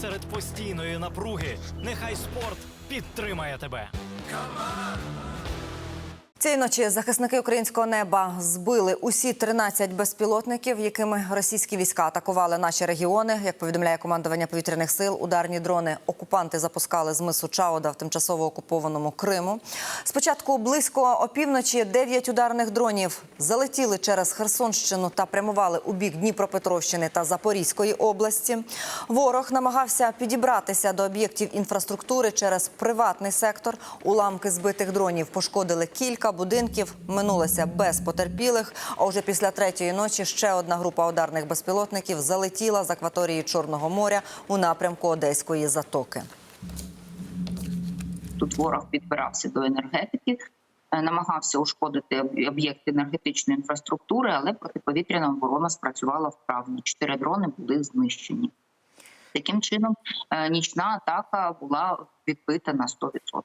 серед постійної напруги. Нехай спорт підтримає тебе. Цієї ночі захисники українського неба збили усі 13 безпілотників, якими російські війська атакували наші регіони. Як повідомляє командування повітряних сил, ударні дрони окупанти запускали з мису Чауда в тимчасово окупованому Криму. Спочатку близько опівночі 9 ударних дронів залетіли через Херсонщину та прямували у бік Дніпропетровщини та Запорізької області. Ворог намагався підібратися до об'єктів інфраструктури через приватний сектор. Уламки збитих дронів пошкодили кілька будинків. Минулося без потерпілих. А вже після третьої ночі ще одна група ударних безпілотників залетіла з акваторії Чорного моря у напрямку Одеської затоки. Тут ворог підбирався до енергетики, е, намагався ушкодити об'єкти енергетичної інфраструктури, але протиповітряна оборона спрацювала вправно. Чотири дрони були знищені. Таким чином, е, нічна атака була відбита на 100%.